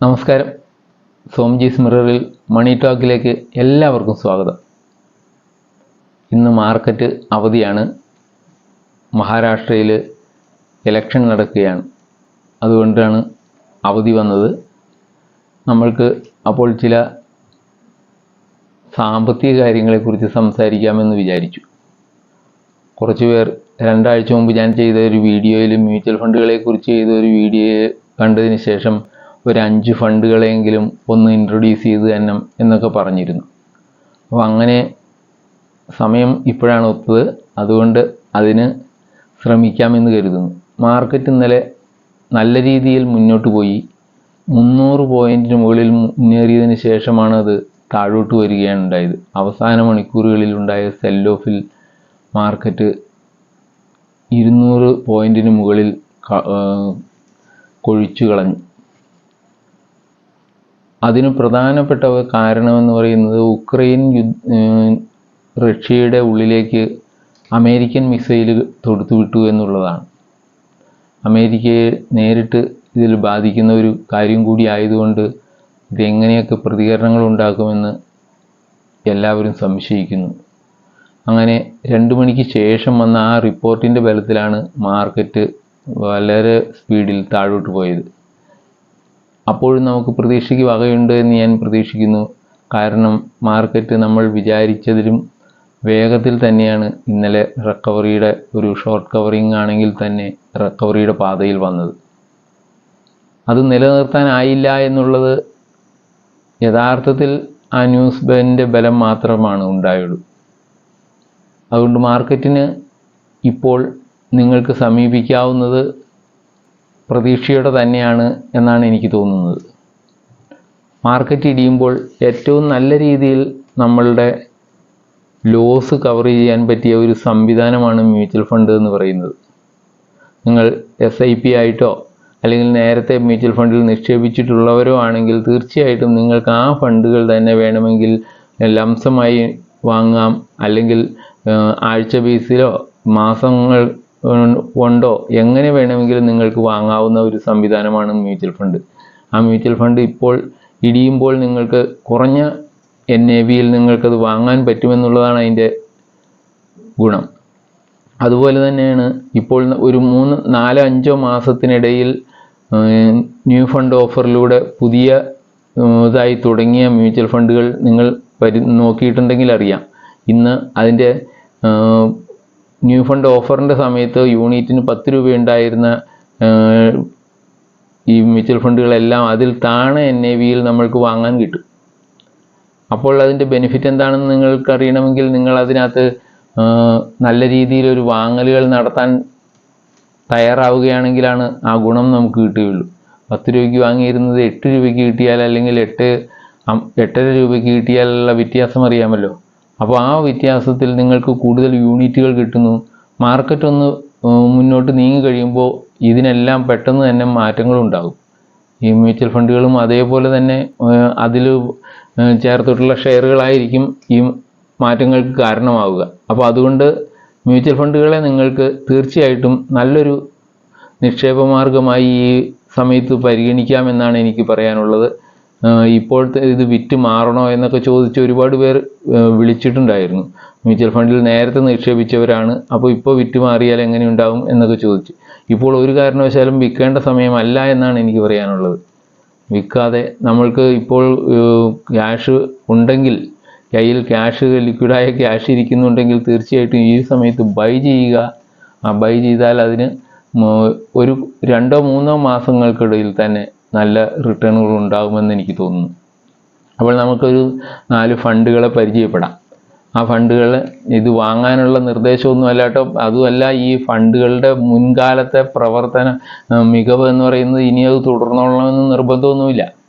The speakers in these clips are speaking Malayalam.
നമസ്കാരം. സോംജീസ് മിററിൽ മണി ടോക്കിലേക്ക് എല്ലാവർക്കും സ്വാഗതം. ഇന്ന് മാർക്കറ്റ് അവധിയാണ്. മഹാരാഷ്ട്രയിൽ ഇലക്ഷൻ നടക്കുകയാണ്. അതുകൊണ്ടാണ് അവധി വന്നത്. നമ്മൾക്ക് അപ്പോൾ ചില സാമ്പത്തിക കാര്യങ്ങളെക്കുറിച്ച് സംസാരിക്കാമെന്ന് വിചാരിച്ചു. കുറച്ച് പേർ രണ്ടാഴ്ച മുമ്പ് ഞാൻ ചെയ്ത ഒരു വീഡിയോയിൽ മ്യൂച്വൽ ഫണ്ടുകളെക്കുറിച്ച് ചെയ്ത ഒരു വീഡിയോ കണ്ടതിന് ശേഷം ഒരു അഞ്ച് ഫണ്ടുകളെങ്കിലും ഒന്ന് ഇൻട്രൊഡ്യൂസ് ചെയ്ത് തന്നെ എന്നൊക്കെ പറഞ്ഞിരുന്നു. അപ്പോൾ അങ്ങനെ സമയം ഇപ്പോഴാണ് ഒത്തത്. അതുകൊണ്ട് അതിന് ശ്രമിക്കാമെന്ന് കരുതുന്നു. മാർക്കറ്റ് ഇന്നലെ നല്ല രീതിയിൽ മുന്നോട്ട് പോയി. മുന്നൂറ് പോയിന്റിന് മുകളിൽ മുന്നേറിയതിന് ശേഷമാണ് അത് താഴോട്ട് വരികയാണ് ഉണ്ടായത്. അവസാന മണിക്കൂറുകളിൽ ഉണ്ടായ സെൽ ഓഫിൽ മാർക്കറ്റ് ഇരുന്നൂറ് പോയിന്റിന് മുകളിൽ കൊഴിച്ചു കളഞ്ഞു. അതിന് പ്രധാനപ്പെട്ട കാരണമെന്ന് പറയുന്നത് ഉക്രൈൻ റഷ്യയുടെ ഉള്ളിലേക്ക് അമേരിക്കൻ മിസൈൽ തൊടുത്തു വിട്ടു എന്നുള്ളതാണ്. അമേരിക്കയെ നേരിട്ട് ഇതിൽ ബാധിക്കുന്ന ഒരു കാര്യം കൂടി ആയതുകൊണ്ട് ഇതെങ്ങനെയൊക്കെ പ്രതികരണങ്ങൾ ഉണ്ടാക്കുമെന്ന് എല്ലാവരും സംശയിക്കുന്നു. അങ്ങനെ രണ്ട് മണിക്ക് ശേഷം വന്ന ആ റിപ്പോർട്ടിന്റെ ബലത്തിലാണ് മാർക്കറ്റ് വളരെ സ്പീഡിൽ താഴോട്ട് പോയത്. അപ്പോഴും നമുക്ക് പ്രതീക്ഷയ്ക്ക് വകയുണ്ട് എന്ന് ഞാൻ പ്രതീക്ഷിക്കുന്നു. കാരണം മാർക്കറ്റ് നമ്മൾ വിചാരിച്ചതിലും വേഗത്തിൽ തന്നെയാണ് ഇന്നലെ റിക്കവറിയുടെ ഒരു ഷോർട്ട് കവറിങ് ആണെങ്കിൽ തന്നെ റിക്കവറിയുടെ പാതയിൽ വന്നത്. അത് നിലനിർത്താനായില്ല എന്നുള്ളത് യഥാർത്ഥത്തിൽ ആ ന്യൂസ് ബെന്റെ ബലം മാത്രമാണ് ഉണ്ടായുള്ളൂ. അതുകൊണ്ട് മാർക്കറ്റിന് ഇപ്പോൾ നിങ്ങൾക്ക് സമീപിക്കാവുന്നത് പ്രതീക്ഷയോടെ തന്നെയാണ് എന്നാണ് എനിക്ക് തോന്നുന്നത്. മാർക്കറ്റ് ഇടിയുമ്പോൾ ഏറ്റവും നല്ല രീതിയിൽ നമ്മളുടെ ലോസ് കവർ ചെയ്യാൻ പറ്റിയ ഒരു സംവിധാനമാണ് മ്യൂച്വൽ ഫണ്ട് എന്ന് പറയുന്നത്. നിങ്ങൾ എസ് ഐ പി ആയിട്ടോ അല്ലെങ്കിൽ നേരത്തെ മ്യൂച്വൽ ഫണ്ടിൽ നിക്ഷേപിച്ചിട്ടുള്ളവരോ ആണെങ്കിൽ തീർച്ചയായിട്ടും നിങ്ങൾക്ക് ആ ഫണ്ടുകൾ തന്നെ വേണമെങ്കിൽ ലംസമായി വാങ്ങാം. അല്ലെങ്കിൽ ആഴ്ച ബേസിലോ മാസങ്ങൾ കൊണ്ടോ എങ്ങനെ വേണമെങ്കിലും നിങ്ങൾക്ക് വാങ്ങാവുന്ന ഒരു സംവിധാനമാണ് മ്യൂച്വൽ ഫണ്ട് ആ മ്യൂച്വൽ ഫണ്ട് ഇപ്പോൾ ഇടിയുമ്പോൾ നിങ്ങൾക്ക് കുറഞ്ഞ എൻ എ വിയിൽ നിങ്ങൾക്കത് വാങ്ങാൻ പറ്റുമെന്നുള്ളതാണ് അതിന്റെ ഗുണം അതുപോലെ തന്നെയാണ് ഇപ്പോൾ ഒരു മൂന്ന് നാല് അഞ്ചോ മാസത്തിനിടയിൽ ന്യൂ ഫണ്ട് ഓഫറിലൂടെ പുതിയ ഇതായി തുടങ്ങിയ മ്യൂച്വൽ ഫണ്ടുകൾ നിങ്ങൾ നോക്കിയിട്ടുണ്ടെങ്കിൽ അറിയാം ഇന്ന് അതിന്റെ ന്യൂ ഫണ്ട് ഓഫറിന്റെ സമയത്ത് യൂണിറ്റിന് പത്ത് രൂപ ഉണ്ടായിരുന്ന ഈ മ്യൂച്വൽ ഫണ്ടുകളെല്ലാം അതിൽ താഴെ എൻ എ വിയിൽ നമ്മൾക്ക് വാങ്ങാൻ കിട്ടും. അപ്പോൾ അതിന്റെ ബെനിഫിറ്റ് എന്താണെന്ന് നിങ്ങൾക്ക് അറിയണമെങ്കിൽ നിങ്ങൾ അതിനകത്ത് നല്ല രീതിയിൽ ഒരു വാങ്ങലുകൾ നടത്താൻ തയ്യാറാവുകയാണെങ്കിലാണ് ആ ഗുണം നമുക്ക് കിട്ടുകയുള്ളൂ. പത്ത് രൂപയ്ക്ക് വാങ്ങിയിരുന്നത് എട്ട് രൂപയ്ക്ക് കിട്ടിയാൽ അല്ലെങ്കിൽ എട്ട് എട്ടര രൂപയ്ക്ക് കിട്ടിയാലുള്ള വ്യത്യാസം അറിയാമല്ലോ. അപ്പോൾ ആ വ്യത്യാസത്തിൽ നിങ്ങൾക്ക് കൂടുതൽ യൂണിറ്റുകൾ കിട്ടുന്നു. മാർക്കറ്റ് ഒന്ന് മുന്നോട്ട് നീങ്ങി കഴിയുമ്പോൾ ഇതിനെല്ലാം പെട്ടെന്ന് തന്നെ മാറ്റങ്ങളുണ്ടാകും ഈ മ്യൂച്വൽ ഫണ്ടുകളും അതേപോലെ തന്നെ അതിൽ ചേർത്തിട്ടുള്ള ഷെയറുകളായിരിക്കും ഈ മാറ്റങ്ങൾക്ക് കാരണമാവുക. അപ്പോൾ അതുകൊണ്ട് മ്യൂച്വൽ ഫണ്ടുകളെ നിങ്ങൾക്ക് തീർച്ചയായിട്ടും നല്ലൊരു നിക്ഷേപ മാർഗമായി ഈ സമയത്ത് പരിഗണിക്കാമെന്നാണ് എനിക്ക് പറയാനുള്ളത്. ഇപ്പോഴത്തെ ഇത് വിറ്റ് മാറണോ എന്നൊക്കെ ചോദിച്ച് ഒരുപാട് പേർ വിളിച്ചിട്ടുണ്ടായിരുന്നു. മ്യൂച്വൽ ഫണ്ടിൽ നേരത്തെ നിക്ഷേപിച്ചവരാണ് അപ്പോൾ ഇപ്പോൾ വിറ്റ് മാറിയാൽ എങ്ങനെ ഉണ്ടാവും എന്നൊക്കെ ചോദിച്ചു. ഇപ്പോൾ ഒരു കാരണവശാലും വിൽക്കേണ്ട സമയമല്ല എന്നാണ് എനിക്ക് പറയാനുള്ളത്. വിൽക്കാതെ നമ്മൾക്ക് ഇപ്പോൾ ക്യാഷ് ഉണ്ടെങ്കിൽ കയ്യിൽ ക്യാഷ് ലിക്വിഡായ ക്യാഷ് ഇരിക്കുന്നുണ്ടെങ്കിൽ തീർച്ചയായിട്ടും ഈ സമയത്ത് ബൈ ചെയ്യുക. ആ ബൈ ചെയ്താൽ അതിന് ഒരു രണ്ടോ മൂന്നോ മാസങ്ങൾക്കിടയിൽ തന്നെ നല്ല റിട്ടേണുകൾ ഉണ്ടാകുമെന്ന് എനിക്ക് തോന്നുന്നു. അപ്പോൾ നമുക്കൊരു നാല് ഫണ്ടുകളെ പരിചയപ്പെടാം. ആ ഫണ്ടുകൾ ഇത് വാങ്ങാനുള്ള നിർദ്ദേശമൊന്നും അല്ല കേട്ടോ. അതുമല്ല ഈ ഫണ്ടുകളുടെ മുൻകാലത്തെ പ്രവർത്തന മികവ് എന്ന് പറയുന്നത് ഇനി അത് തുടർന്നോളണമെന്ന് നിർബന്ധമൊന്നുമില്ല.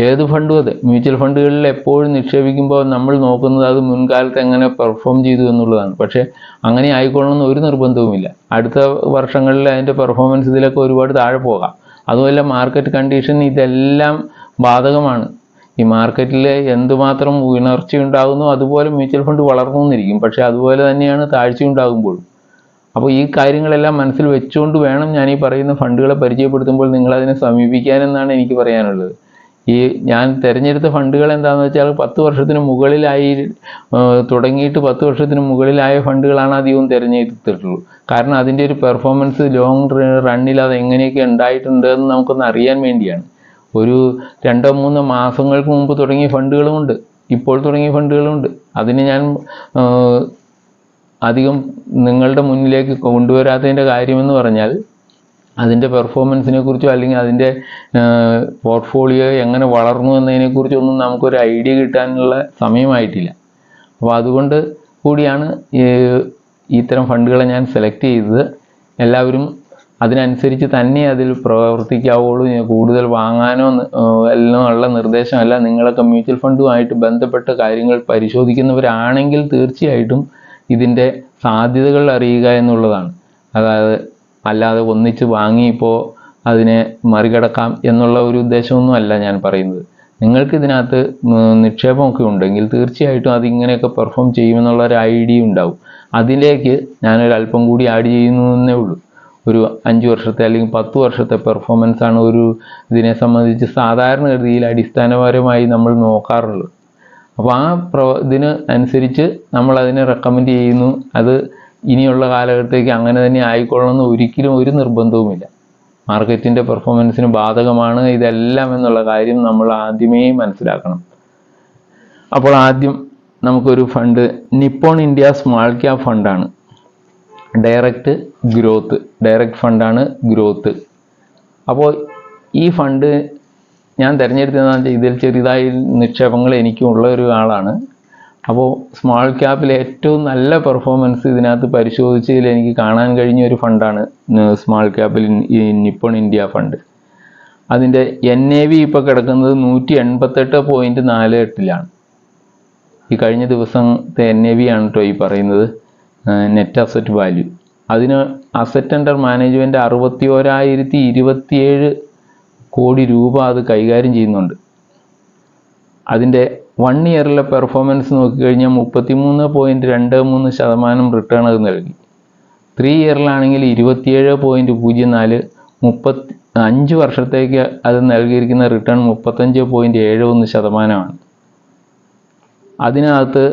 ഏത് ഫണ്ടും അതെ. മ്യൂച്വൽ ഫണ്ടുകളിൽ എപ്പോഴും നിക്ഷേപിക്കുമ്പോൾ നമ്മൾ നോക്കുന്നത് അത് മുൻകാലത്ത് എങ്ങനെ പെർഫോം ചെയ്തു എന്നുള്ളതാണ്. പക്ഷേ അങ്ങനെ ആയിക്കൊള്ളണമെന്ന് ഒരു നിർബന്ധവുമില്ല. അടുത്ത വർഷങ്ങളിൽ അതിന്റെ പെർഫോമൻസ് ഇതിലൊക്കെ ഒരുപാട് താഴെ പോകാം. അതുമല്ല മാർക്കറ്റ് കണ്ടീഷൻ ഇതെല്ലാം ബാധകമാണ്. ഈ മാർക്കറ്റിൽ എന്തുമാത്രം ഉയർച്ച ഉണ്ടാകുന്നു അതുപോലെ മ്യൂച്വൽ ഫണ്ട് വളർന്നു എന്നിരിക്കും പക്ഷേ അതുപോലെ തന്നെയാണ് താഴ്ച ഉണ്ടാകുമ്പോഴും. അപ്പോൾ ഈ കാര്യങ്ങളെല്ലാം മനസ്സിൽ വെച്ചുകൊണ്ട് വേണം ഞാൻ ഈ പറയുന്ന ഫണ്ടുകളെ പരിചയപ്പെടുത്തുമ്പോൾ നിങ്ങളതിനെ സമീപിക്കാനെന്നാണ് എനിക്ക് പറയാനുള്ളത്. ഈ ഞാൻ തിരഞ്ഞെടുത്ത ഫണ്ടുകൾ എന്താണെന്ന് വെച്ചാൽ പത്ത് വർഷത്തിന് മുകളിലായി തുടങ്ങിയിട്ട് പത്ത് വർഷത്തിന് മുകളിലായ ഫണ്ടുകളാണ് അധികവും തിരഞ്ഞെടുത്തിട്ടുള്ളൂ. കാരണം അതിന്റെ ഒരു പെർഫോമൻസ് ലോങ് റണ്ണിൽ അത് എങ്ങനെയൊക്കെ ഉണ്ടായിട്ടുണ്ട് എന്ന് നമുക്കൊന്ന് അറിയാൻ വേണ്ടിയാണ്. ഒരു രണ്ടോ മൂന്നോ മാസങ്ങൾക്ക് മുമ്പ് തുടങ്ങിയ ഫണ്ടുകളുമുണ്ട് ഇപ്പോൾ തുടങ്ങിയ ഫണ്ടുകളുമുണ്ട് അതിന് ഞാൻ അധികം നിങ്ങളുടെ മുന്നിലേക്ക് കൊണ്ടുവരാത്തതിന്റെ കാര്യമെന്ന് പറഞ്ഞാൽ അതിന്റെ പെർഫോമൻസിനെ കുറിച്ചോ അല്ലെങ്കിൽ അതിന്റെ പോർട്ട്ഫോളിയോ എങ്ങനെ വളർന്നു എന്നതിനെ ഒന്നും നമുക്കൊരു ഐഡിയ കിട്ടാനുള്ള സമയമായിട്ടില്ല. അപ്പോൾ അതുകൊണ്ട് കൂടിയാണ് ഇത്തരം ഫണ്ടുകളെ ഞാൻ സെലക്ട് ചെയ്തത്. എല്ലാവരും അതിനനുസരിച്ച് തന്നെ അതിൽ പ്രവർത്തിക്കാവുള്ളൂ കൂടുതൽ വാങ്ങാനോ എല്ലാം ഉള്ള നിർദ്ദേശമല്ല. നിങ്ങളൊക്കെ മ്യൂച്വൽ ഫണ്ടുമായിട്ട് ബന്ധപ്പെട്ട കാര്യങ്ങൾ പരിശോധിക്കുന്നവരാണെങ്കിൽ തീർച്ചയായിട്ടും ഇതിന്റെ സാധ്യതകൾ അറിയുക എന്നുള്ളതാണ്. അതായത് അല്ലാതെ ഒന്നിച്ച് വാങ്ങി ഇപ്പോൾ അതിനെ മറികടക്കാം എന്നുള്ള ഒരു ഉദ്ദേശമൊന്നും അല്ല ഞാൻ പറയുന്നത്. നിങ്ങൾക്ക് ഇതിനകത്ത് നിക്ഷേപമൊക്കെ ഉണ്ടെങ്കിൽ തീർച്ചയായിട്ടും അത് ഇങ്ങനെയൊക്കെ പെർഫോം ചെയ്യുമെന്നുള്ള ഒരു ഐഡിയ ഉണ്ടാവും. അതിലേക്ക് ഞാനൊരു അല്പം കൂടി ആഡ് ചെയ്യുന്നു എന്നേ ഉള്ളൂ. ഒരു അഞ്ച് വർഷത്തെ അല്ലെങ്കിൽ പത്ത് വർഷത്തെ പെർഫോമൻസ് ആണ് ഒരു ഇതിനെ സംബന്ധിച്ച് സാധാരണ സാധാരണഗതിയിൽ അടിസ്ഥാനപരമായി നമ്മൾ നോക്കാറുള്ളത്. അപ്പോൾ ആ പ്രവ ഇതിന് അനുസരിച്ച് നമ്മൾ അതിനെ റെക്കമെൻഡ് ചെയ്യുന്നു. അത് ഇനിയുള്ള കാലഘട്ടത്തേക്ക് അങ്ങനെ തന്നെ ആയിക്കൊള്ളണമെന്ന് ഒരിക്കലും ഒരു നിർബന്ധവുമില്ല. മാർക്കറ്റിന്റെ പെർഫോമൻസിന് ബാധകമാണ് ഇതെല്ലാം എന്നുള്ള കാര്യം നമ്മൾ ആദ്യമേ മനസ്സിലാക്കണം. അപ്പോൾ ആദ്യം നമുക്കൊരു fund Nippon India small cap ഫണ്ടാണ്. Direct growth direct ഫണ്ടാണ് ഗ്രോത്ത്. അപ്പോൾ ഈ ഫണ്ട് ഞാൻ തിരഞ്ഞെടുത്തതെന്ന് വെച്ചാൽ ഇതിൽ ചെറുതായി നിക്ഷേപങ്ങൾ എനിക്കുള്ള ഒരു ആളാണ്. അപ്പോൾ സ്മോൾ ക്യാപ്പിൽ ഏറ്റവും നല്ല പെർഫോമൻസ് ഇതിനകത്ത് പരിശോധിച്ചതിൽ എനിക്ക് കാണാൻ കഴിഞ്ഞ ഒരു ഫണ്ടാണ് സ്മോൾ ക്യാപ്പിൽ നിപ്പോൺ ഇന്ത്യ ഫണ്ട് അതിന്റെ എൻ എ വി ഇപ്പോൾ കിടക്കുന്നത് നൂറ്റി എൺപത്തെട്ട് പോയിന്റ് നാല് എട്ടിലാണ്. ഈ കഴിഞ്ഞ ദിവസത്തെ എൻ എ വി ആണ് കേട്ടോ ഈ പറയുന്നത് നെറ്റ് അസറ്റ് വാല്യൂ അതിന് അസറ്റ് അണ്ടർ മാനേജ്മെന്റ് അറുപത്തി ഓരായിരത്തി ഇരുപത്തിയേഴ് കോടി രൂപ അത് കൈകാര്യം ചെയ്യുന്നുണ്ട്. അതിന്റെ വൺ ഇയറിലെ പെർഫോമൻസ് നോക്കിക്കഴിഞ്ഞാൽ മുപ്പത്തി മൂന്ന് പോയിന്റ് രണ്ട് മൂന്ന് ശതമാനം റിട്ടേൺ അത് നൽകി. ത്രീ ഇയറിലാണെങ്കിൽ ഇരുപത്തിയേഴ് പോയിന്റ് പൂജ്യം നാല് മുപ്പത്തി അഞ്ച് വർഷത്തേക്ക് അത് നൽകിയിരിക്കുന്ന റിട്ടേൺ മുപ്പത്തഞ്ച് പോയിന്റ് ഏഴ് ഒന്ന് ശതമാനമാണ്. അതിനകത്ത്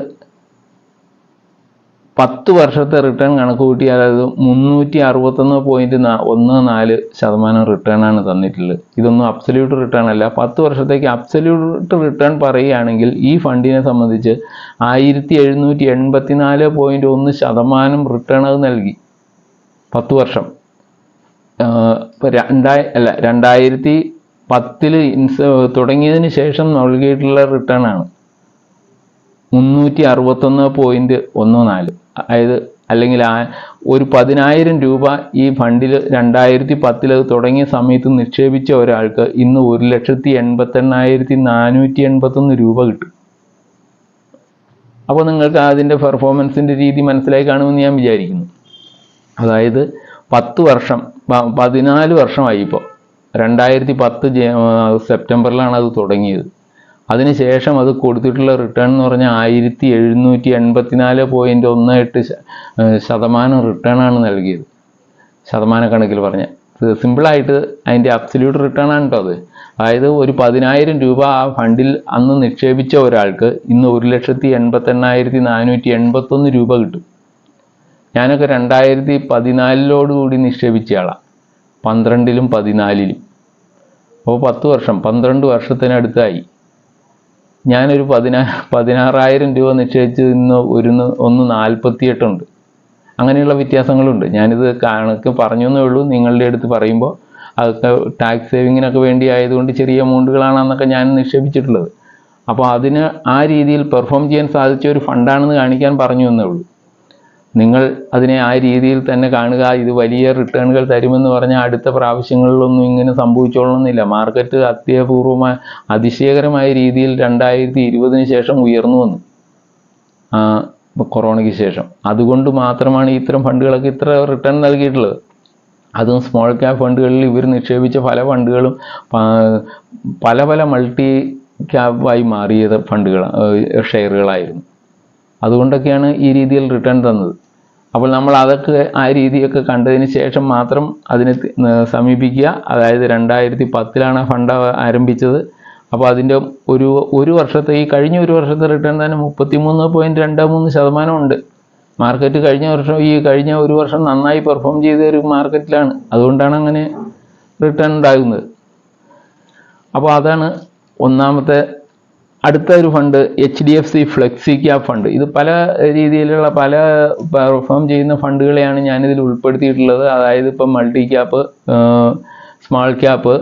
പത്ത് വർഷത്തെ റിട്ടേൺ കണക്ക് കൂട്ടിയാൽ അത് മുന്നൂറ്റി അറുപത്തൊന്ന് പോയിന്റ് ഒന്ന് നാല് ശതമാനം റിട്ടേൺ ആണ് തന്നിട്ടുള്ളത്. ഇതൊന്നും അബ്സല്യൂട്ട് റിട്ടേൺ അല്ല. പത്ത് വർഷത്തേക്ക് അബ്സല്യൂട്ട് റിട്ടേൺ പറയുകയാണെങ്കിൽ ഈ ഫണ്ടിനെ സംബന്ധിച്ച് ആയിരത്തി എഴുന്നൂറ്റി എൺപത്തി നാല് പോയിന്റ് ഒന്ന് ശതമാനം റിട്ടേൺ അത് നൽകി. പത്ത് വർഷം. രണ്ടായി അല്ല രണ്ടായിരത്തി പത്തിൽ ഇൻസ് തുടങ്ങിയതിന് ശേഷം നൽകിയിട്ടുള്ള റിട്ടേൺ ആണ്. മുന്നൂറ്റി അറുപത്തൊന്ന് പോയിന്റ് ഒന്ന് നാല്. അതായത് അല്ലെങ്കിൽ ഒരു പതിനായിരം രൂപ ഈ ഫണ്ടിൽ രണ്ടായിരത്തി പത്തിൽ തുടങ്ങിയ സമയത്ത് നിക്ഷേപിച്ച ഒരാൾക്ക് ഇന്ന് ഒരു ലക്ഷത്തി എൺപത്തെണ്ണായിരത്തി നാനൂറ്റി എൺപത്തൊന്ന് രൂപ കിട്ടും. അപ്പോൾ നിങ്ങൾക്ക് അതിന്റെ പെർഫോമൻസിന്റെ രീതി മനസ്സിലായി കാണുമെന്ന് ഞാൻ വിചാരിക്കുന്നു. അതായത് പത്ത് വർഷം പതിനാല് വർഷമായി ഇപ്പോൾ രണ്ടായിരത്തി പത്ത് സെപ്റ്റംബറിലാണ് അത് തുടങ്ങിയത്. അതിനുശേഷം അത് കൊടുത്തിട്ടുള്ള റിട്ടേൺ എന്ന് പറഞ്ഞാൽ ആയിരത്തി എഴുന്നൂറ്റി എൺപത്തിനാല് പോയിന്റ് ഒന്ന് എട്ട് ശതമാനം റിട്ടേൺ ആണ് നൽകിയത്. ശതമാന കണക്കിൽ പറഞ്ഞ സിമ്പിളായിട്ട് അതിന്റെ അബ്സല്യൂട്ട് റിട്ടേൺ ആണ് കേട്ടോ അത്. അതായത് ഒരു പതിനായിരം രൂപ ആ ഫണ്ടിൽ അന്ന് നിക്ഷേപിച്ച ഒരാൾക്ക് ഇന്ന് ഒരു ലക്ഷത്തി എൺപത്തെണ്ണായിരത്തി നാനൂറ്റി എൺപത്തൊന്ന് രൂപ കിട്ടും. ഞാനൊക്കെ രണ്ടായിരത്തി പതിനാലിലോട് കൂടി നിക്ഷേപിച്ചയാളാണ് പന്ത്രണ്ടിലും പതിനാലിലും. അപ്പോൾ പത്ത് വർഷം പന്ത്രണ്ട് വർഷത്തിനടുത്തായി. ഞാനൊരു പതിനാ പതിനാറായിരം രൂപ നിക്ഷേപിച്ച് ഇന്ന് ഒരു ഒന്ന് നാൽപ്പത്തിയെട്ടുണ്ട് അങ്ങനെയുള്ള വ്യത്യാസങ്ങളുണ്ട്. ഞാനിത് കണക്ക് പറഞ്ഞു എന്നേ ഉള്ളൂ. നിങ്ങളുടെ അടുത്ത് പറയുമ്പോൾ അതൊക്കെ ടാക്സ് സേവിങ്ങിനൊക്കെ വേണ്ടി ആയതുകൊണ്ട് ചെറിയ എമൗണ്ടുകളാണെന്നൊക്കെ ഞാൻ നിക്ഷേപിച്ചിട്ടുള്ളത്. അപ്പോൾ അതിന് ആ രീതിയിൽ പെർഫോം ചെയ്യാൻ സാധിച്ച ഒരു ഫണ്ടാണെന്ന് കാണിക്കാൻ പറഞ്ഞു എന്നേ ഉള്ളൂ. നിങ്ങൾ അതിനെ ആ രീതിയിൽ തന്നെ കാണുക ഇത് വലിയ റിട്ടേണുകൾ തരുമെന്ന് പറഞ്ഞാൽ അടുത്ത പ്രാവശ്യങ്ങളിലൊന്നും ഇങ്ങനെ സംഭവിച്ചോളണമെന്നില്ല. മാർക്കറ്റ് അത്യപൂർവമായ അതിശയകരമായ രീതിയിൽ രണ്ടായിരത്തി ഇരുപതിന് ശേഷം ഉയർന്നു വന്നു. കൊറോണയ്ക്ക് ശേഷം. അതുകൊണ്ട് മാത്രമാണ് ഇത്തരം ഫണ്ടുകളൊക്കെ ഇത്ര റിട്ടേൺ നൽകിയിട്ടുള്ളത്. അതും സ്മോൾ ക്യാപ് ഫണ്ടുകളിൽ ഇവർ നിക്ഷേപിച്ച പല ഫണ്ടുകളും പല പല മൾട്ടി ക്യാപ്പായി മാറിയത് ഫണ്ടുകൾ ഷെയറുകളായിരുന്നു. അതുകൊണ്ടൊക്കെയാണ് ഈ രീതിയിൽ റിട്ടേൺ തന്നത്. അപ്പോൾ നമ്മൾ അതൊക്കെ ആ രീതിയൊക്കെ കണ്ടതിന് ശേഷം മാത്രം അതിനെ സമീപിക്കുക. അതായത് രണ്ടായിരത്തി പത്തിലാണ് ഫണ്ട് ആരംഭിച്ചത്. അപ്പോൾ അതിന്റെ ഒരു ഒരു വർഷത്തെ ഈ കഴിഞ്ഞ ഒരു വർഷത്തെ റിട്ടേൺ തന്നെ മുപ്പത്തി മൂന്ന് പോയിന്റ് രണ്ട് മൂന്ന് ശതമാനം ഉണ്ട്. മാർക്കറ്റ് കഴിഞ്ഞ വർഷം ഈ കഴിഞ്ഞ ഒരു വർഷം നന്നായി പെർഫോം ചെയ്ത ഒരു മാർക്കറ്റിലാണ് അതുകൊണ്ടാണ് അങ്ങനെ റിട്ടേൺ ഉണ്ടാകുന്നത്. അപ്പോൾ അതാണ് ഒന്നാമത്തെ അടുത്ത ഒരു fund H D F C flexi cap fund ഇത് പല രീതിയിലുള്ള പല പെർഫോം ചെയ്യുന്ന ഫണ്ടുകളെയാണ് ഞാനിതിൽ ഉൾപ്പെടുത്തിയിട്ടുള്ളത്. അതായത് ഇപ്പം multi cap small cap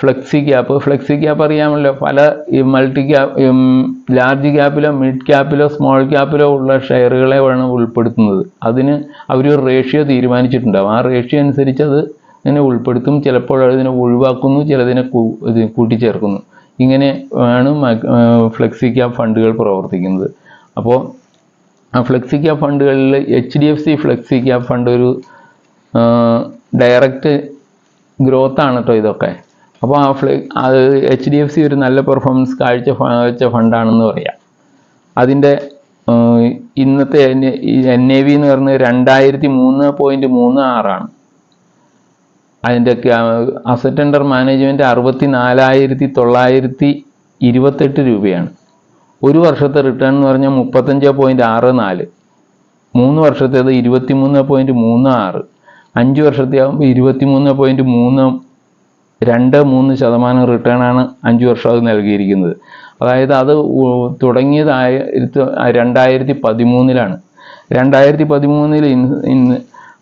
flexi cap flexi cap അറിയാമല്ലോ പല മൾട്ടി ക്യാപ് ലാർജ് ക്യാപ്പിലോ മിഡ് ക്യാപ്പിലോ സ്മോൾ ക്യാപ്പിലോ ഉള്ള ഷെയറുകളെ വേണം ഉൾപ്പെടുത്തുന്നത്. അതിന് അവർ ഒരു റേഷ്യോ തീരുമാനിച്ചിട്ടുണ്ടാവും. ആ റേഷ്യോ അനുസരിച്ച് അത് ഇതിനെ ഉൾപ്പെടുത്തും. ചിലപ്പോൾ അതിനെ ഒഴിവാക്കുന്നു ചിലതിനെ കൂട്ടിച്ചേർക്കുന്നു. ഇങ്ങനെ ആണ് ഫ്ലെക്സി ക്യാപ് ഫണ്ടുകൾ പ്രവർത്തിക്കുന്നത്. അപ്പോൾ ആ flexi cap ഫണ്ടുകളിൽ H D F C flexi cap fund ഒരു ഡയറക്റ്റ് ഗ്രോത്ത് ആണ് കേട്ടോ ഇതൊക്കെ. അപ്പോൾ ആ ഫ്ലെ അത് എച്ച് ഡി എഫ് സി ഒരു നല്ല പെർഫോമൻസ് കാഴ്ച വെച്ച ഫണ്ടാണെന്ന് പറയാം. അതിന്റെ ഇന്നത്തെ എൻ എ വി എന്ന് പറയുന്നത് രണ്ടായിരത്തി മൂന്ന് പോയിന്റ് മൂന്ന് ആറാണ്. അതിന്റെ അസറ്റ് അണ്ടർ മാനേജ്മെന്റ് അറുപത്തി നാലായിരത്തി തൊള്ളായിരത്തി ഇരുപത്തെട്ട് രൂപയാണ്. ഒരു വർഷത്തെ റിട്ടേൺ എന്ന് പറഞ്ഞാൽ മുപ്പത്തഞ്ച് പോയിന്റ് ആറ് നാല്. മൂന്ന് വർഷത്തേത് ഇരുപത്തി മൂന്ന് പോയിന്റ് മൂന്ന് ആറ്. അഞ്ച് വർഷത്തെ ആകുമ്പോൾ ഇരുപത്തി മൂന്ന് പോയിന്റ് മൂന്ന് രണ്ട് മൂന്ന് ശതമാനം റിട്ടേൺ ആണ് അഞ്ച് വർഷം അത് നൽകിയിരിക്കുന്നത്. അതായത് അത് ഇരുത്ത- രണ്ടായിരത്തി പതിമൂന്നിലാണ് രണ്ടായിരത്തി പതിമൂന്നിൽ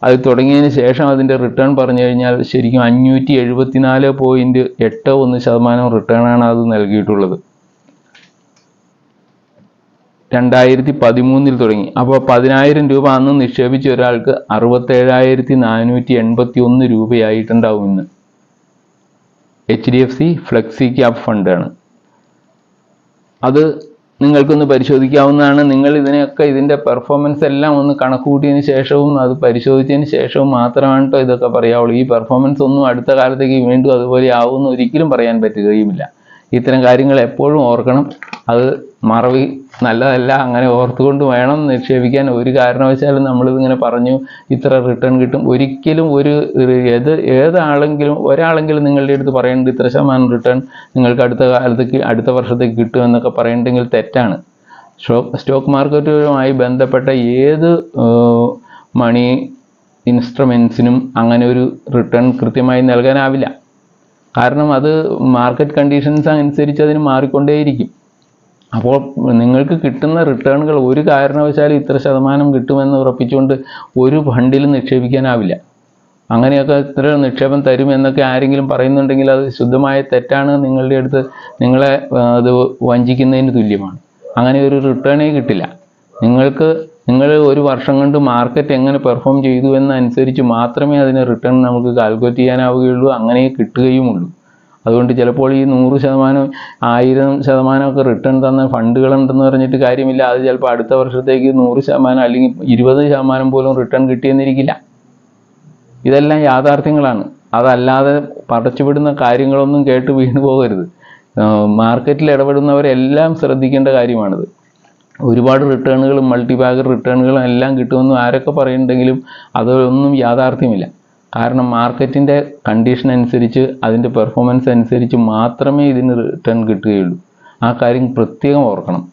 അത് തുടങ്ങിയതിന് ശേഷം അതിന്റെ റിട്ടേൺ പറഞ്ഞു കഴിഞ്ഞാൽ ശരിക്കും അഞ്ഞൂറ്റി എഴുപത്തിനാല് പോയിന്റ് എട്ട് ഒന്ന് ശതമാനം റിട്ടേൺ ആണ് അത് നൽകിയിട്ടുള്ളത്. രണ്ടായിരത്തി പതിമൂന്നിൽ തുടങ്ങി. അപ്പോൾ പതിനായിരം രൂപ അന്ന് നിക്ഷേപിച്ച ഒരാൾക്ക് അറുപത്തേഴായിരത്തി നാനൂറ്റി എൺപത്തി ഒന്ന് രൂപയായിട്ടുണ്ടാവും ഇന്ന്. H D F C flexi cap ഫണ്ടാണ് അത് നിങ്ങൾക്കൊന്ന് പരിശോധിക്കാവുന്നതാണ്. നിങ്ങൾ ഇതിനെയൊക്കെ ഇതിന്റെ പെർഫോമൻസ് എല്ലാം ഒന്ന് കണക്കുകൂട്ടിയതിന് ശേഷവും അത് പരിശോധിച്ചതിന് ശേഷവും മാത്രമാണ് കേട്ടോ ഇതൊക്കെ പറയാവുള്ളൂ. ഈ പെർഫോമൻസ് ഒന്നും അടുത്ത കാലത്തേക്ക് വീണ്ടും അതുപോലെ ആവുമെന്ന് ഒരിക്കലും പറയാൻ പറ്റുകയുമില്ല. ഇത്തരം കാര്യങ്ങൾ എപ്പോഴും ഓർക്കണം. അത് മറവി നല്ലതല്ല അങ്ങനെ ഓർത്തുകൊണ്ട് വേണം നിക്ഷേപിക്കാൻ. ഒരു കാരണവശാലും നമ്മളിതിങ്ങനെ പറഞ്ഞു ഇത്ര റിട്ടേൺ കിട്ടും. ഒരിക്കലും ഒരു ഏത് ഏതാളെങ്കിലും ഒരാളെങ്കിലും നിങ്ങളുടെ അടുത്ത് പറയേണ്ടത് ഇത്ര ശതമാനം റിട്ടേൺ നിങ്ങൾക്ക് അടുത്ത കാലത്തേക്ക് അടുത്ത വർഷത്തേക്ക് കിട്ടും എന്നൊക്കെ പറയണ്ടെങ്കിൽ തെറ്റാണ്. സ്റ്റോക്ക് മാർക്കറ്റുമായി ബന്ധപ്പെട്ട ഏത് മണി ഇൻസ്ട്രുമെൻസിനും അങ്ങനെ ഒരു റിട്ടേൺ കൃത്യമായി നൽകാനാവില്ല. കാരണം അത് മാർക്കറ്റ് കണ്ടീഷൻസ് അനുസരിച്ച് അതിന് മാറിക്കൊണ്ടേയിരിക്കും. അപ്പോൾ നിങ്ങൾക്ക് കിട്ടുന്ന റിട്ടേണുകൾ ഒരു കാരണവശാലും ഇത്ര ശതമാനം കിട്ടുമെന്ന് ഉറപ്പിച്ചുകൊണ്ട് ഒരു ഫണ്ടിലും നിക്ഷേപിക്കാനാവില്ല. അങ്ങനെയൊക്കെ ഇത്ര നിക്ഷേപം തരും എന്നൊക്കെ ആരെങ്കിലും പറയുന്നുണ്ടെങ്കിൽ അത് ശുദ്ധമായ തെറ്റാണ്. നിങ്ങളുടെ അടുത്ത് നിങ്ങളെ അത് വഞ്ചിക്കുന്നതിന് തുല്യമാണ്. അങ്ങനെ ഒരു റിട്ടേണേ കിട്ടില്ല. നിങ്ങൾക്ക് നിങ്ങൾ ഒരു വർഷം കൊണ്ട് മാർക്കറ്റ് എങ്ങനെ പെർഫോം ചെയ്തു എന്നനുസരിച്ച് മാത്രമേ അതിന് റിട്ടേൺ നമുക്ക് കാൽക്കുലേറ്റ് ചെയ്യാനാവുകയുള്ളൂ. അങ്ങനെ കിട്ടുകയുമുള്ളൂ. അതുകൊണ്ട് ചിലപ്പോൾ ഈ നൂറ് ശതമാനം ആയിരം ശതമാനമൊക്കെ റിട്ടേൺ തന്ന ഫണ്ടുകളുണ്ടെന്ന് പറഞ്ഞിട്ട് കാര്യമില്ല. അത് ചിലപ്പോൾ അടുത്ത വർഷത്തേക്ക് നൂറ് ശതമാനം അല്ലെങ്കിൽ ഇരുപത് ശതമാനം പോലും റിട്ടേൺ കിട്ടിയെന്നിരിക്കില്ല. ഇതെല്ലാം യാഥാർത്ഥ്യങ്ങളാണ്. അതല്ലാതെ പടച്ചുവിടുന്ന കാര്യങ്ങളൊന്നും കേട്ട് വീണു പോകരുത് മാർക്കറ്റിൽ ഇടപെടുന്നവരെല്ലാം ശ്രദ്ധിക്കേണ്ട കാര്യമാണിത്. ഒരുപാട് റിട്ടേണുകൾ മൾട്ടി ബാഗർ റിട്ടേണുകളും എല്ലാം കിട്ടുമെന്ന് ആരൊക്കെ പറയുന്നുണ്ടെങ്കിലും അതൊന്നും യാഥാർത്ഥ്യമില്ല. കാരണം മാർക്കറ്റിന്റെ കണ്ടീഷൻ അനുസരിച്ച് അതിന്റെ പെർഫോമൻസ് അനുസരിച്ച് മാത്രമേ ഇതിന് റിട്ടേൺ കിട്ടുകയുള്ളൂ. ആ കാര്യം പ്രത്യേകം ഓർക്കണം.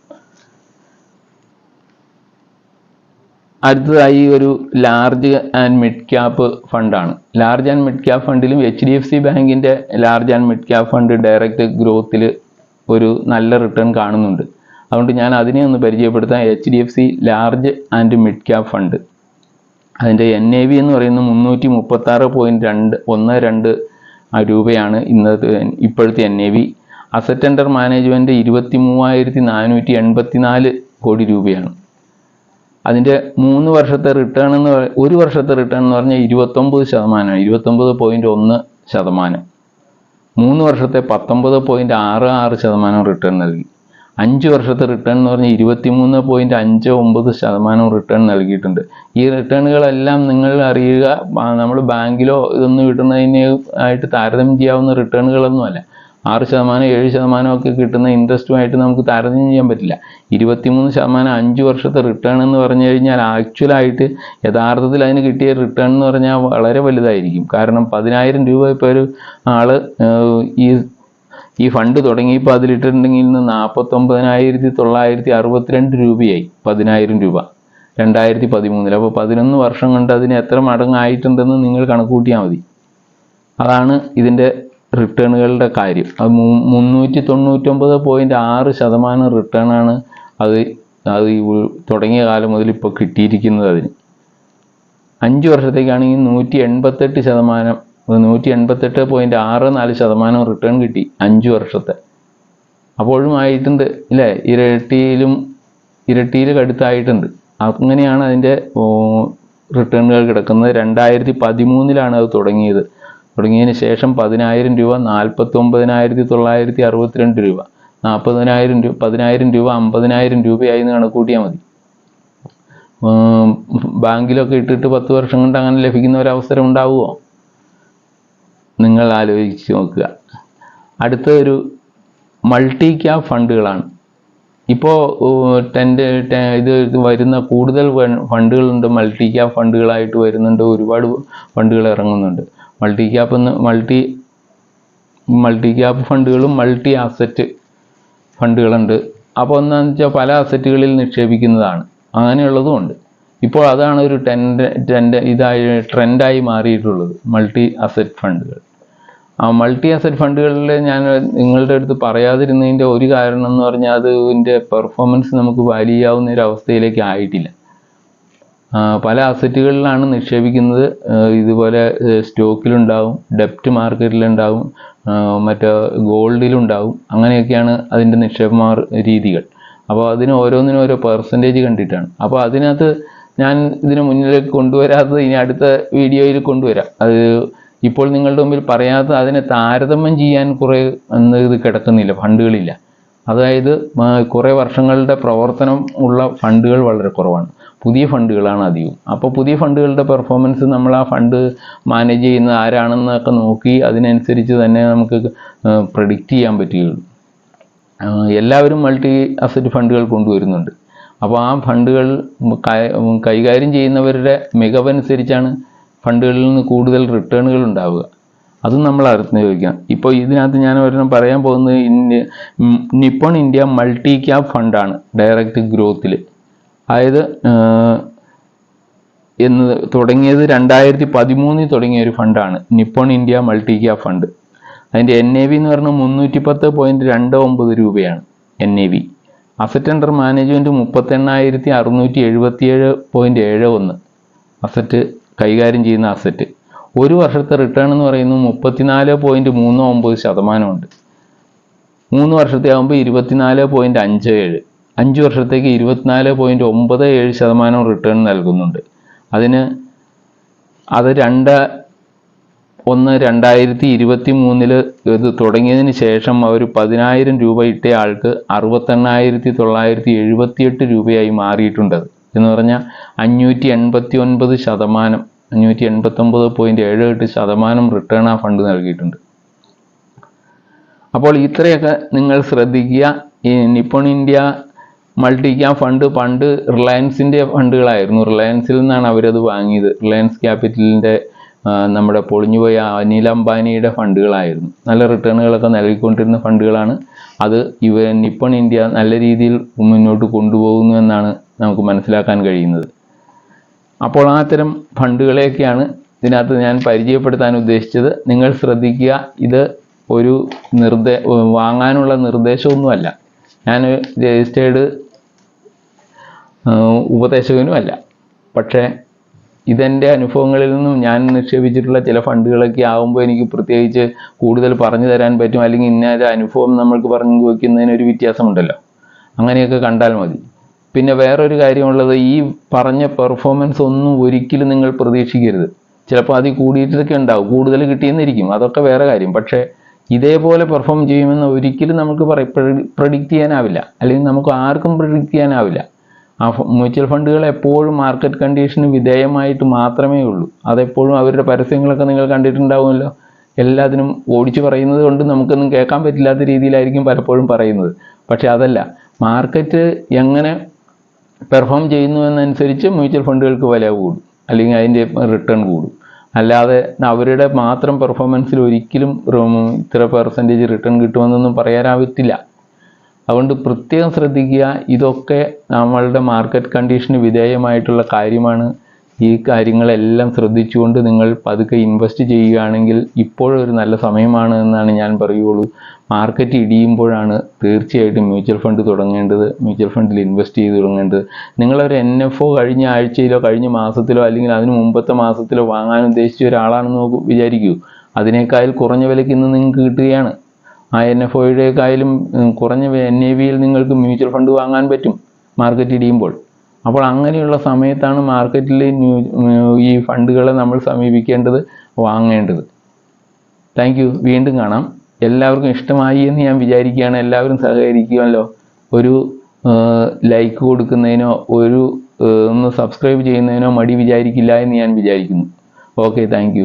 അടുത്തതായി ഒരു ലാർജ് ആൻഡ് മിഡ് ക്യാപ്പ് ഫണ്ടാണ്. ലാർജ് ആൻഡ് മിഡ് ക്യാപ്പ് ഫണ്ടിലും എച്ച് ഡി എഫ് സി ബാങ്കിന്റെ large and mid cap fund direct ഗ്രോത്തിൽ ഒരു നല്ല റിട്ടേൺ കാണുന്നുണ്ട്. അതുകൊണ്ട് ഞാൻ അതിനെ ഒന്ന് പരിചയപ്പെടുത്താം. H D F C large and mid cap fund അതിന്റെ എൻ എ വി എന്ന് പറയുന്നത് മുന്നൂറ്റി മുപ്പത്താറ് പോയിന്റ് രണ്ട് ഒന്ന് രണ്ട് രൂപയാണ് ഇന്നത്തെ ഇപ്പോഴത്തെ N A V asset under management ഇരുപത്തി മൂവായിരത്തി നാനൂറ്റി എൺപത്തി നാല് കോടി രൂപയാണ്. അതിന്റെ മൂന്ന് വർഷത്തെ റിട്ടേൺ എന്ന് ഒരു വർഷത്തെ റിട്ടേൺ എന്ന് പറഞ്ഞാൽ ഇരുപത്തൊമ്പത് ശതമാനമാണ്. ഇരുപത്തൊമ്പത് പോയിന്റ് ഒന്ന് ശതമാനം. മൂന്ന് വർഷത്തെ പത്തൊമ്പത് പോയിന്റ് ആറ് ആറ് ശതമാനം റിട്ടേൺ നൽകി. അഞ്ച് വർഷത്തെ റിട്ടേൺ എന്ന് പറഞ്ഞാൽ ഇരുപത്തി മൂന്ന് പോയിന്റ് അഞ്ച് ഒമ്പത് ശതമാനം റിട്ടേൺ നൽകിയിട്ടുണ്ട്. ഈ റിട്ടേണുകളെല്ലാം നിങ്ങൾ അറിയുക. നമ്മൾ ബാങ്കിലോ ഇതൊന്നും കിട്ടുന്നതിന് ആയിട്ട് താരതമ്യം ചെയ്യാവുന്ന റിട്ടേണുകളൊന്നുമല്ല ആറ് ശതമാനം ഏഴ് ശതമാനം ഒക്കെ കിട്ടുന്ന ഇൻട്രസ്റ്റുമായിട്ട് നമുക്ക് താരതമ്യം ചെയ്യാൻ പറ്റില്ല. ഇരുപത്തിമൂന്ന് ശതമാനം അഞ്ച് വർഷത്തെ റിട്ടേൺ എന്ന് പറഞ്ഞു കഴിഞ്ഞാൽ ആക്ച്വലായിട്ട് യഥാർത്ഥത്തിൽ അതിന് കിട്ടിയ റിട്ടേൺ എന്ന് പറഞ്ഞാൽ വളരെ വലുതായിരിക്കും. കാരണം പതിനായിരം രൂപ ഇപ്പോൾ ഒരു ആൾ ഈ ഈ ഫണ്ട് തുടങ്ങിയപ്പോൾ അതിലിട്ടിട്ടുണ്ടെങ്കിൽ ഇന്ന് നാൽപ്പത്തൊമ്പതിനായിരത്തി തൊള്ളായിരത്തി അറുപത്തിരണ്ട് രൂപയായി പതിനായിരം രൂപ. രണ്ടായിരത്തി പതിമൂന്നിൽ അപ്പോൾ പതിനൊന്ന് വർഷം കൊണ്ട് അതിന് എത്ര മടങ്ങായിട്ടുണ്ടെന്ന് നിങ്ങൾ കണക്ക് കൂട്ടിയാൽ മതി. അതാണ് ഇതിന്റെ റിട്ടേണുകളുടെ കാര്യം. അത് മുന്നൂറ്റി തൊണ്ണൂറ്റൊമ്പത് പോയിന്റ് ആറ് ശതമാനം റിട്ടേണാണ് അത് അത് തുടങ്ങിയ കാലം മുതൽ ഇപ്പോൾ കിട്ടിയിരിക്കുന്നത് അതിന്. അഞ്ച് വർഷത്തേക്കാണെങ്കിൽ നൂറ്റി എൺപത്തെട്ട് ശതമാനം നൂറ്റി എൺപത്തെട്ട് പോയിന്റ് ആറ് നാല് ശതമാനം റിട്ടേൺ കിട്ടി അഞ്ച് വർഷത്തെ. അപ്പോഴും ആയിട്ടുണ്ട് ഇല്ലേ? ഇരട്ടിയിലും ഇരട്ടിയിൽ അടുത്തായിട്ടുണ്ട് അങ്ങനെയാണ് അതിന്റെ റിട്ടേണുകൾ കിടക്കുന്നത്. രണ്ടായിരത്തി പതിമൂന്നിലാണ് അത് തുടങ്ങിയത്. തുടങ്ങിയതിന് ശേഷം പതിനായിരം രൂപ നാൽപ്പത്തി ഒമ്പതിനായിരത്തി തൊള്ളായിരത്തി അറുപത്തിരണ്ട് രൂപ. നാൽപ്പതിനായിരം രൂപ പതിനായിരം രൂപ അമ്പതിനായിരം രൂപയായി എന്ന് കണക്കൂട്ടിയാൽ മതി. ബാങ്കിലൊക്കെ ഇട്ടിട്ട് പത്ത് വർഷം കൊണ്ട് അങ്ങനെ ലഭിക്കുന്ന ഒരവസരം ഉണ്ടാവുമോ? നിങ്ങൾ ആലോചിച്ച് നോക്കുക. അടുത്ത ഒരു മൾട്ടി ക്യാപ് ഫണ്ടുകളാണ് ഇപ്പോൾ ടെൻഡ് ഇത് വരുന്ന കൂടുതൽ ഫണ്ടുകളുണ്ട്. മൾട്ടി ക്യാപ് ഫണ്ടുകളായിട്ട് വരുന്നുണ്ട്. ഒരുപാട് ഫണ്ടുകൾ ഇറങ്ങുന്നുണ്ട്. മൾട്ടി ക്യാപ്പ് എന്ന് മൾട്ടി മൾട്ടി ക്യാപ്പ് ഫണ്ടുകളും മൾട്ടി അസറ്റ് ഫണ്ടുകളുണ്ട്. അപ്പോൾ എന്താണെന്ന് വെച്ചാൽ പല അസറ്റുകളിൽ നിക്ഷേപിക്കുന്നതാണ്. അങ്ങനെയുള്ളതും ഉണ്ട്. ഇപ്പോൾ അതാണ് ഒരു ടെൻഡ് ടെൻഡ് ഇതായി ട്രെൻഡായി മാറിയിട്ടുള്ളത്. മൾട്ടി അസറ്റ് ഫണ്ടുകൾ. മൾട്ടി അസറ്റ് ഫണ്ടുകളിൽ ഞാൻ നിങ്ങളുടെ അടുത്ത് പറയാതിരുന്നതിന്റെ ഒരു കാരണം എന്ന് പറഞ്ഞാൽ അതിന്റെ പെർഫോമൻസ് നമുക്ക് വലിയാവുന്ന ഒരു അവസ്ഥയിലേക്ക് ആയിട്ടില്ല. ആ, പല അസറ്റുകളിലാണ് നിക്ഷേപിക്കുന്നത്. ആ, ഇതുപോലെ സ്റ്റോക്കിലുണ്ടാവും ഡെപ്റ്റ് മാർക്കറ്റിലുണ്ടാവും ആ, മറ്റേ ഗോൾഡിലുണ്ടാവും അങ്ങനെയൊക്കെയാണ് അതിന്റെ നിക്ഷേപ രീതികൾ. അപ്പോൾ അതിന് ഓരോന്നിനും ഓരോ പെർസെന്റേജ് കണ്ടിട്ടാണ്. അപ്പോൾ അതിനകത്ത് ഞാൻ ഇതിന് മുന്നിലേക്ക് കൊണ്ടുവരാത്തത് ഇനി അടുത്ത വീഡിയോയിൽ കൊണ്ടുവരാം. അത് ഇപ്പോൾ നിങ്ങളുടെ മുമ്പിൽ പറയാതെ അതിനെ താരതമ്യം ചെയ്യാൻ കുറേ എന്ന് ഇത് കിടക്കുന്നില്ല ഫണ്ടുകളില്ല. അതായത് കുറേ വർഷങ്ങളുടെ പ്രവർത്തനം ഉള്ള ഫണ്ടുകൾ വളരെ കുറവാണ്. പുതിയ ഫണ്ടുകളാണ് അധികവും അപ്പോൾ പുതിയ ഫണ്ടുകളുടെ പെർഫോമൻസ് നമ്മൾ ആ ഫണ്ട് മാനേജ് ചെയ്യുന്ന ആരാണെന്നൊക്കെ നോക്കി അതിനനുസരിച്ച് തന്നെ നമുക്ക് പ്രഡിക്റ്റ് ചെയ്യാൻ പറ്റുകയുള്ളൂ. എല്ലാവരും മൾട്ടി അസറ്റ് ഫണ്ടുകൾ കൊണ്ടുവരുന്നുണ്ട്. അപ്പോൾ ആ ഫണ്ടുകൾ കൈകാര്യം ചെയ്യുന്നവരുടെ മികവനുസരിച്ചാണ് ഫണ്ടുകളിൽ നിന്ന് കൂടുതൽ റിട്ടേണുകൾ ഉണ്ടാവുക. അതും നമ്മൾ അറിഞ്ഞു ചോദിക്കാം ഇപ്പോൾ ഇതിനകത്ത് ഞാൻ ഒരെണ്ണം പറയാൻ പോകുന്നത് India Nippon India multi cap ഫണ്ടാണ് direct ഗ്രോത്തിൽ. അതായത് എന്ന് തുടങ്ങിയത് രണ്ടായിരത്തി പതിമൂന്നിൽ തുടങ്ങിയ ഒരു ഫണ്ടാണ് Nippon India multi cap fund. അതിന്റെ എൻ എ വി എന്ന് പറഞ്ഞാൽ മുന്നൂറ്റി പത്ത് പോയിന്റ് രണ്ട് ഒമ്പത് രൂപയാണ് N A V. Asset under management മുപ്പത്തെണ്ണായിരത്തി അറുന്നൂറ്റി എഴുപത്തിയേഴ് പോയിന്റ് ഏഴ് ഒന്ന്. അസറ്റ് കൈകാര്യം ചെയ്യുന്ന അസറ്റ് ഒരു വർഷത്തെ റിട്ടേൺ എന്ന് പറയുന്നത് മുപ്പത്തിനാല് പോയിന്റ് മൂന്ന് ഒമ്പത് ശതമാനമുണ്ട്. മൂന്ന് വർഷത്തെ ആകുമ്പോൾ ഇരുപത്തിനാല് പോയിന്റ് അഞ്ച് ഏഴ്. അഞ്ച് വർഷത്തേക്ക് ഇരുപത്തിനാല് പോയിന്റ് ഒമ്പത് ഏഴ് ശതമാനം റിട്ടേൺ നൽകുന്നുണ്ട്. അതിന് അത് രണ്ട് ഒന്ന് രണ്ടായിരത്തി ഇരുപത്തി മൂന്നിൽ ഇത് തുടങ്ങിയതിന് ശേഷം അവർ പതിനായിരം രൂപ ഇട്ട ആൾക്ക് അറുപത്തെണ്ണായിരത്തി തൊള്ളായിരത്തി എഴുപത്തിയെട്ട് രൂപയായി മാറിയിട്ടുണ്ട് അത്. എന്ന് പറഞ്ഞാൽ അഞ്ഞൂറ്റി എൺപത്തി ഒൻപത് ശതമാനം അഞ്ഞൂറ്റി എൺപത്തൊമ്പത് പോയിന്റ് ഏഴ് എട്ട് ശതമാനം റിട്ടേൺ ആ ഫണ്ട് നൽകിയിട്ടുണ്ട്. അപ്പോൾ ഇത്രയൊക്കെ നിങ്ങൾ ശ്രദ്ധിക്കുക. ഈ Nippon India multi cap fund പണ്ട് റിലയൻസിന്റെ ഫണ്ടുകളായിരുന്നു. റിലയൻസിൽ നിന്നാണ് അവരത് വാങ്ങിയത്. റിലയൻസ് ക്യാപിറ്റലിന്റെ നമ്മുടെ പൊളിഞ്ഞുപോയ അനിൽ അംബാനിയുടെ ഫണ്ടുകളായിരുന്നു. നല്ല റിട്ടേണുകളൊക്കെ നൽകിക്കൊണ്ടിരുന്ന ഫണ്ടുകളാണ്. അത് ഇവ നിപ്പൺ ഇന്ത്യ നല്ല രീതിയിൽ മുന്നോട്ട് കൊണ്ടുപോകുന്നു എന്നാണ് നമുക്ക് മനസ്സിലാക്കാൻ കഴിയുന്നത്. അപ്പോൾ ആ തരം ഫണ്ടുകളെയൊക്കെയാണ് ഇതിനകത്ത് ഞാൻ പരിചയപ്പെടുത്താൻ ഉദ്ദേശിച്ചത്. നിങ്ങൾ ശ്രദ്ധിക്കുക ഇത് ഒരു നിർദ്ദേ വാങ്ങാനുള്ള നിർദ്ദേശമൊന്നുമല്ല. ഞാൻ രജിസ്റ്റേർഡ് ഉപദേശകനുമല്ല. പക്ഷേ ഇതെന്റെ അനുഭവങ്ങളിൽ നിന്നും ഞാൻ നിക്ഷേപിച്ചിട്ടുള്ള ചില ഫണ്ടുകളൊക്കെ ആകുമ്പോൾ എനിക്ക് പ്രത്യേകിച്ച് കൂടുതൽ പറഞ്ഞു തരാൻ പറ്റും. അല്ലെങ്കിൽ ഇന്ന അനുഭവം നമ്മൾക്ക് പറഞ്ഞു വയ്ക്കുന്നതിന് ഒരു വ്യത്യാസമുണ്ടല്ലോ. അങ്ങനെയൊക്കെ കണ്ടാൽ മതി. പിന്നെ വേറൊരു കാര്യമുള്ളത് ഈ പറഞ്ഞ പെർഫോമൻസ് ഒന്നും ഒരിക്കലും നിങ്ങൾ പ്രതീക്ഷിക്കരുത്. ചിലപ്പോൾ അതിൽ കൂടിയിട്ടൊക്കെ ഉണ്ടാവും. കൂടുതൽ കിട്ടിയെന്നിരിക്കും. അതൊക്കെ വേറെ കാര്യം. പക്ഷേ ഇതേപോലെ പെർഫോം ചെയ്യുമെന്ന് ഒരിക്കലും നമുക്ക് പറയും പ്രഡിക്റ്റ് ചെയ്യാനാവില്ല. അല്ലെങ്കിൽ നമുക്ക് ആർക്കും പ്രഡിക്റ്റ് ചെയ്യാനാവില്ല. ആ മ്യൂച്വൽ ഫണ്ടുകൾ എപ്പോഴും മാർക്കറ്റ് കണ്ടീഷന് വിധേയമായിട്ട് മാത്രമേ ഉള്ളൂ. അതെപ്പോഴും അവരുടെ പരസ്യങ്ങളൊക്കെ നിങ്ങൾ കണ്ടിട്ടുണ്ടാവുമല്ലോ. എല്ലാത്തിനും ഓടിച്ചു പറയുന്നത് കൊണ്ട് നമുക്കൊന്നും കേൾക്കാൻ പറ്റില്ലാത്ത രീതിയിലായിരിക്കും പലപ്പോഴും പറയുന്നത്. പക്ഷേ അതല്ല. മാർക്കറ്റ് എങ്ങനെ പെർഫോം ചെയ്യുന്നു എന്നനുസരിച്ച് മ്യൂച്വൽ ഫണ്ടുകൾക്ക് വില കൂടും. അല്ലെങ്കിൽ അതിന്റെ റിട്ടേൺ കൂടും. അല്ലാതെ അവരുടെ മാത്രം പെർഫോമൻസിൽ ഒരിക്കലും ഇത്ര പെർസെന്റേജ് റിട്ടേൺ കിട്ടുമെന്നൊന്നും പറയാനാവത്തില്ല. അതുകൊണ്ട് പ്രത്യേകം ശ്രദ്ധിക്കുക ഇതൊക്കെ നമ്മളുടെ മാർക്കറ്റ് കണ്ടീഷന് വിധേയമായിട്ടുള്ള കാര്യമാണ്. ഈ കാര്യങ്ങളെല്ലാം ശ്രദ്ധിച്ചുകൊണ്ട് നിങ്ങൾ പതുക്കെ ഇൻവെസ്റ്റ് ചെയ്യുകയാണെങ്കിൽ ഇപ്പോഴൊരു നല്ല സമയമാണ് എന്നാണ് ഞാൻ പറയുള്ളൂ. മാർക്കറ്റ് ഇടിയുമ്പോഴാണ് തീർച്ചയായിട്ടും മ്യൂച്വൽ ഫണ്ട് തുടങ്ങേണ്ടത് മ്യൂച്വൽ ഫണ്ടിൽ ഇൻവെസ്റ്റ് ചെയ്ത് തുടങ്ങേണ്ടത്. നിങ്ങളൊരു എൻ എഫ് ഒ കഴിഞ്ഞ ആഴ്ചയിലോ കഴിഞ്ഞ മാസത്തിലോ അല്ലെങ്കിൽ അതിന് മുമ്പത്തെ മാസത്തിലോ വാങ്ങാൻ ഉദ്ദേശിച്ച ഒരാളാണെന്ന് നോക്കൂ വിചാരിക്കൂ. അതിനേക്കാൾ കുറഞ്ഞ വിലയ്ക്ക് ഇന്ന് നിങ്ങൾക്ക് കിട്ടുകയാണ്. ആ എൻ എഫ് ഒയുടെക്കായാലും കുറഞ്ഞ എൻ എ വിയിൽ നിങ്ങൾക്ക് മ്യൂച്വൽ ഫണ്ട് വാങ്ങാൻ പറ്റും മാർക്കറ്റ് ഇടിയുമ്പോൾ. അപ്പോൾ അങ്ങനെയുള്ള സമയത്താണ് മാർക്കറ്റിൽ ഈ ഫണ്ടുകളെ നമ്മൾ സമീപിക്കേണ്ടത് വാങ്ങേണ്ടത്. Thank you. വീണ്ടും കാണാം. എല്ലാവർക്കും ഇഷ്ടമായി എന്ന് ഞാൻ വിചാരിക്കുകയാണ്. എല്ലാവരും സഹകരിക്കുമല്ലോ. ഒരു ലൈക്ക് കൊടുക്കുന്നതിനോ ഒരു ഒന്ന് സബ്സ്ക്രൈബ് ചെയ്യുന്നതിനോ മടി വിചാരിക്കില്ല എന്ന് ഞാൻ വിചാരിക്കുന്നു. Okay thank